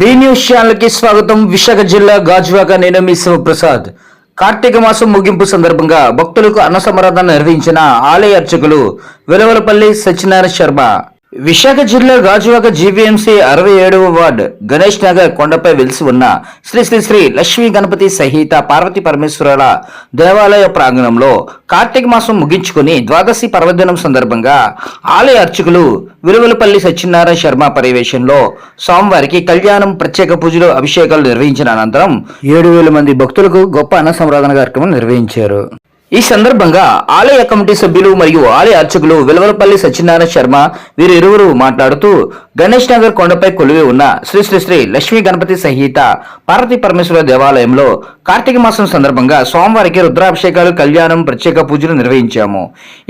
Be news ఛానల్కి స్వాగతం. విశాఖ జిల్లా గాజువాక నేను మీ శివప్రసాద్. కార్తీక మాసం ముగింపు సందర్భంగా భక్తులకు అన్నసమరాధన నిర్వహించిన ఆలయ అర్చకులు వెలవలపల్లి సత్యనారాయణ శర్మ. విశాఖ జిల్లా గాజువాక జీవీఎంసీ అరవై ఏడవ వార్డ్ గణేష్ నగర్ కొండపై వెలిసి ఉన్న శ్రీ శ్రీ శ్రీ లక్ష్మీ గణపతి సహిత పార్వతీ పరమేశ్వరుల దేవాలయ ప్రాంగణంలో కార్తీక మాసం ముగించుకుని ద్వాదశి పర్వదినం సందర్భంగా ఆలయ అర్చకులు విలువలపల్లి సత్యనారాయణ శర్మ పర్యవేశంలో స్వామివారికి కళ్యాణం ప్రత్యేక పూజలు అభిషేకాలు నిర్వహించిన అనంతరం ఏడు వేల మంది భక్తులకు గొప్ప అన్న సంరాధన కార్యక్రమం నిర్వహించారు. ఈ సందర్భంగా ఆలయ కమిటీ సభ్యులు మరియు ఆలయ అర్చకులు విలవలపల్లి సత్యనారాయణ శర్మ వీరు ఇరువురు మాట్లాడుతూ గణేష్ నగర్ కొండపై కొలువే ఉన్న శ్రీ శ్రీ శ్రీ లక్ష్మీ గణపతి సహిత పార్వతీ పరమేశ్వర దేవాలయంలో కార్తీక మాసం సందర్భంగా సోమవారికి రుద్రాభిషేకాలు కళ్యాణం ప్రత్యేక పూజలు నిర్వహించాము.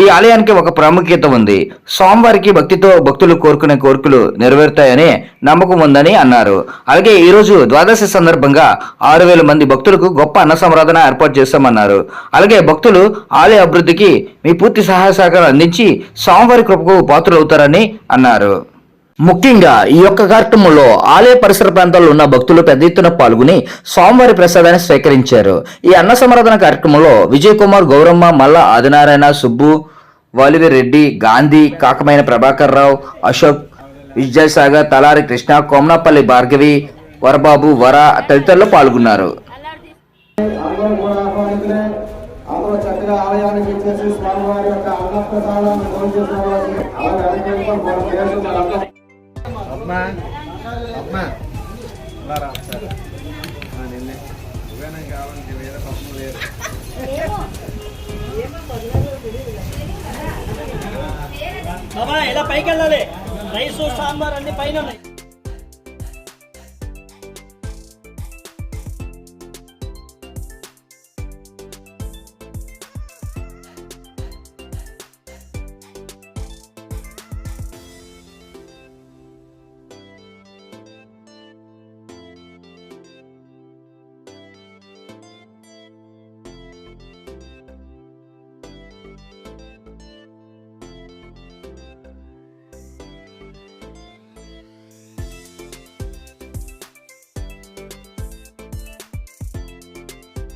ఈ ఆలయానికి ఒక ప్రాముఖ్యత ఉంది. సోమవారికి భక్తితో భక్తులు కోరుకునే కోరికలు నెరవేరుతాయని నమ్మకం ఉందని అన్నారు. అలాగే ఈ రోజు ద్వాదశి సందర్భంగా ఆరు వేల మంది భక్తులకు గొప్ప అన్న సంరాధన ఏర్పాటు చేస్తామన్నారు అలాగే భక్తులు ఆలయ అభివృద్ధికి మీ పూర్తి సహాయ సహకారం అందించి స్వామివారి కృపకు పాత్రులవుతారని అన్నారు. ముఖ్యంగా ఈ యొక్క కార్యక్రమంలో ఆలయ పరిసర ప్రాంతాల్లో ఉన్న భక్తులు పెద్ద ఎత్తున పాల్గొని స్వామివారి ప్రసాదాన్ని స్వీకరించారు. ఈ అన్న సమరాధన కార్యక్రమంలో విజయ్ కుమార్ గౌరమ్మ మల్ల ఆదినారాయణ సుబ్బు వాలివి రెడ్డి గాంధీ కాకమైన ప్రభాకర్ రావు అశోక్ విజయసాగర్ తలారి కృష్ణ కోమనాపల్లి భార్గవి వరబాబు వర తదితరులు పాల్గొన్నారు అందరూ కూడా ఆహ్వానితులే అందరూ చక్కగా ఆలయానికి ఇచ్చేసి స్వామివారి యొక్క అన్నప్రసాదాన్ని భోజనం చేసుకోవాలి అలాగే అనుకుంటాం మన దేశం కావాలంటే వేరే పక్కన లేదు. బాబా ఇలా పైకి వెళ్ళాలి? రైస్ సాంబార్ అన్ని పైన ఉన్నాయి.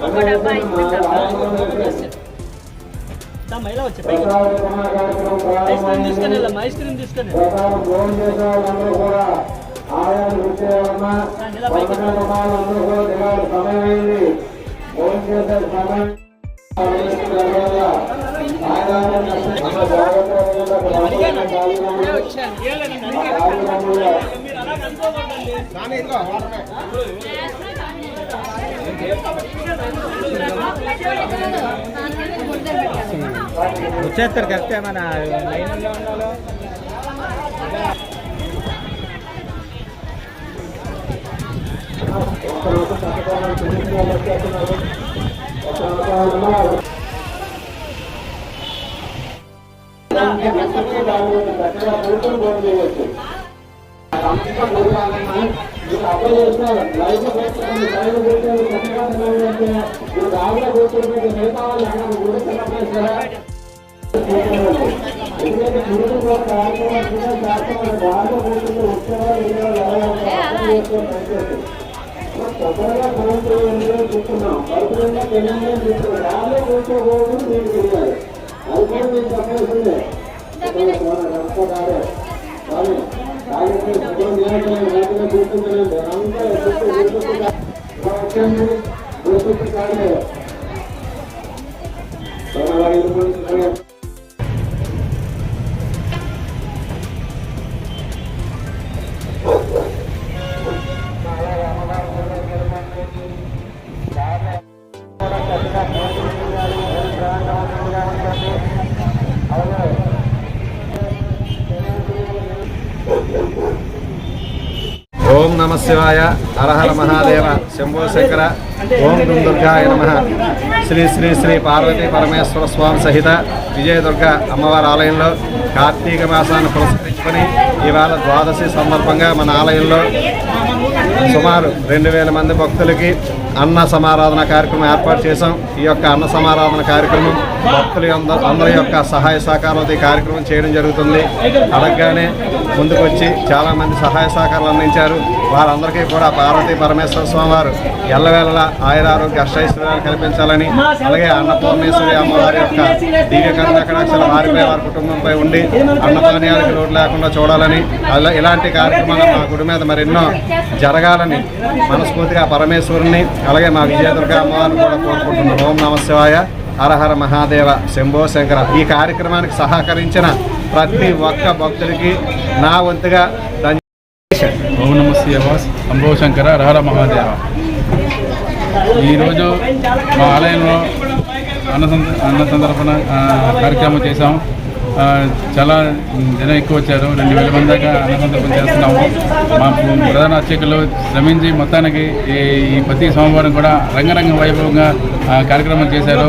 పైకి వెళ్ళిపోండి దమ్మ వచ్చి పైకి ఐస్ క్రీమ్ తీసుకొని ఐస్ క్రీమ్ తీసుకొని కానీ ఇదిగో వచ్చేస్తారు కరెక్టే మన లైన్లో ఉండాలి కొత్తగా సంవత్సరం చూస్తున్నాం చూస్తున్నాం మీకు తెలియాలి నమ శివాయ హరహర మహాదేవ శంభో శంకర ఓం గుం దుర్గాయ నమ. శ్రీ శ్రీ శ్రీ పార్వతీ పరమేశ్వర స్వామి సహిత విజయదుర్గ అమ్మవారి ఆలయంలో కార్తీక మాసాన్ని పురస్కరించుకొని ఇవాళ ద్వాదశి సందర్భంగా మన ఆలయంలో సుమారు రెండు వేల మంది భక్తులకి అన్న సమారాధన కార్యక్రమం ఏర్పాటు చేశాం. ఈ యొక్క అన్న సమారాధన కార్యక్రమం భక్తులు అందరి అందరి యొక్క సహాయ సహకారాలతో ఈ కార్యక్రమం చేయడం జరుగుతుంది. అడగగానే ముందుకు వచ్చి చాలామంది సహాయ సహకారాలు అందించారు. వారందరికీ కూడా పార్వతీ పరమేశ్వర స్వామి వారు ఎల్లవేళలా ఆయురారోగ్య అష్టైశ్వర్యాలు కల్పించాలని అలాగే అన్నపూర్ణేశ్వరి అమ్మవారి యొక్క దివ్య కరుణాకటాక్షల వారిపై వారి కుటుంబంపై ఉండి అన్నపానీయాలకు లోటు లేకుండా చూడాలని అలా ఇలాంటి కార్యక్రమాలు మా గుడి మీద మరెన్నో జరగాలని మనస్ఫూర్తిగా పరమేశ్వరుని అలాగే మా విజయదుర్గ అమ్మవారిని కూడా కోరుకుంటున్నాం. ఓం నమ శివాయ. హరహర మహాదేవ శంభో శంకర. ఈ కార్యక్రమానికి సహకరించిన ప్రతి ఒక్క భక్తుడికి నా వంతుగా ఓం నమ శివాస్ శంకర. రహర మహాదేవ. ఈరోజు మా ఆలయంలో అన్న సంద- అన్న సందర్భన కార్యక్రమం చేశాం చాలా జనం ఎక్కువ వచ్చారు. రెండు వేల మంది దాకా అన్నసంతర్పణ చేస్తున్నాము. మా ప్రధాన అర్చకులు శ్రమించి మొత్తానికి ఈ ప్రతి సోమవారం కూడా రంగరంగ వైభవంగా కార్యక్రమం చేశారు.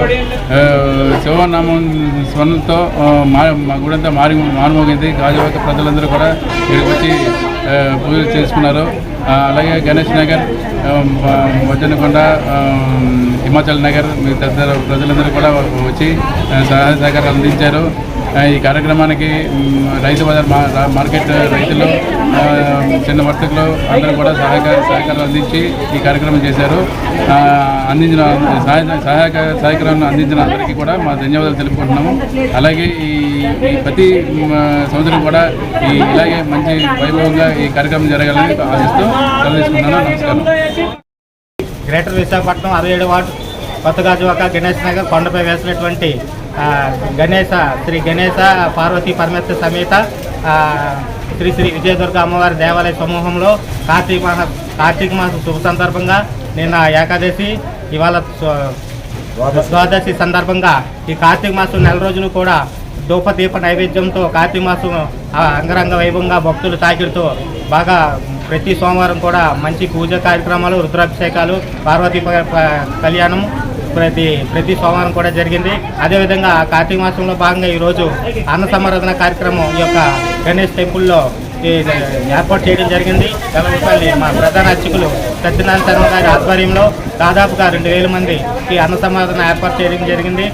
శివనామం స్వర్ణంతో మా మా గుడంతా మారి మారుమోగింది. గాజువాక ప్రజలందరూ కూడా ఇక్కడికి వచ్చి పూజలు చేసుకున్నారు. అలాగే గణేష్ నగర్ ఆ, వజ్జనకొండ హిమాచల్ నగర్ మీ తదితర ప్రజలందరూ కూడా వచ్చి సహాయ సహకారాలు అందించారు. ఈ కార్యక్రమానికి రైతు బజార్ మా- మార్కెట్ రైతులు చిన్న వర్తకులు అందరూ కూడా సహాయక సహకారాలు అందించి ఈ కార్యక్రమం చేశారు. అందించిన సహాయ సహాయక సహకారాన్ని అందించిన అందరికీ కూడా మా ధన్యవాదాలు తెలుపుకుంటున్నాము. అలాగే ఈ ప్రతి సంవత్సరం కూడా ఈ ఇలాగే మంచి వైభవంగా ఈ కార్యక్రమం జరగాలని ఆశిస్తూ సెలవు నమస్కారం. గ్రేటర్ విశాఖపట్నం అరవై ఏడు వార్డు కొత్త గణేష్ నగర్ కొండపై వేసినటువంటి గణేశ శ్రీ గణేశ పార్వతీ పరమేశ్వర సమేత శ్రీ శ్రీ విజయదుర్గ అమ్మవారి దేవాలయ సమూహంలో కార్తీక మాస కార్తీక మాసం శుభ సందర్భంగా నిన్న ఏకాదశి ఇవాళ ద్వాదశి సందర్భంగా ఈ కార్తీక మాసం నెల రోజులు కూడా ధూపదీప నైవేద్యంతో కార్తీక మాసం అంగరంగ వైభవంగా భక్తులు తాకిడితో బాగా ప్రతి సోమవారం కూడా మంచి పూజ కార్యక్రమాలు రుద్రాభిషేకాలు పార్వతీ ప- కళ్యాణం ప్రతి ప్రతి సోమవారం కూడా జరిగింది. అదేవిధంగా కార్తీక మాసంలో భాగంగా ఈరోజు అన్న సమారాధన కార్యక్రమం ఈ యొక్క గణేష్ టెంపుల్లో ఈ ఏర్పాటు చేయడం జరిగింది. తెలవపల్లి మా ప్రధాన అర్చకులు సత్యనారాయణ శర్మ గారి ఆధ్వర్యంలో దాదాపుగా రెండు వేల మంది ఈ అన్న సమారాధన ఏర్పాటు చేయడం జరిగింది.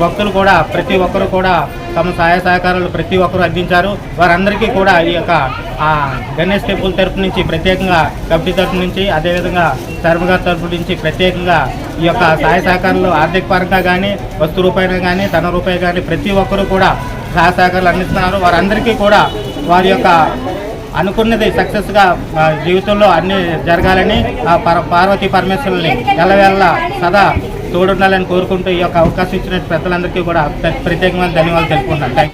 భక్తులు కూడా ప్రతి ఒక్కరు కూడా తమ సహాయ సహకారాలు ప్రతి ఒక్కరు అందించారు. వారందరికీ కూడా ఈ యొక్క గణేష్ టెంపుల్ తరపు నుంచి ప్రత్యేకంగా కమిటీ తరపు నుంచి అదేవిధంగా శర్మ గారి తరపు నుంచి ప్రత్యేకంగా ఈ యొక్క సహాయ సహకారాలు ఆర్థిక పరంగా కానీ వస్తు రూపాయన కానీ ధన రూపాయి కానీ ప్రతి ఒక్కరు కూడా సహాయ సహకారాలు అందిస్తున్నారు. వారందరికీ కూడా వారి యొక్క అనుకున్నది సక్సెస్గా జీవితంలో అన్ని జరగాలని ఆ పార్వతీ పరమేశ్వరుల్ని ఎల్లవేళ సదా తోడుండాలని కోరుకుంటూ ఈ యొక్క అవకాశం ఇచ్చిన పెద్దలందరికీ కూడా ప్ర- ప్రత్యేకమైన ధన్యవాదాలు తెలుపుకుంటాను థ్యాంక్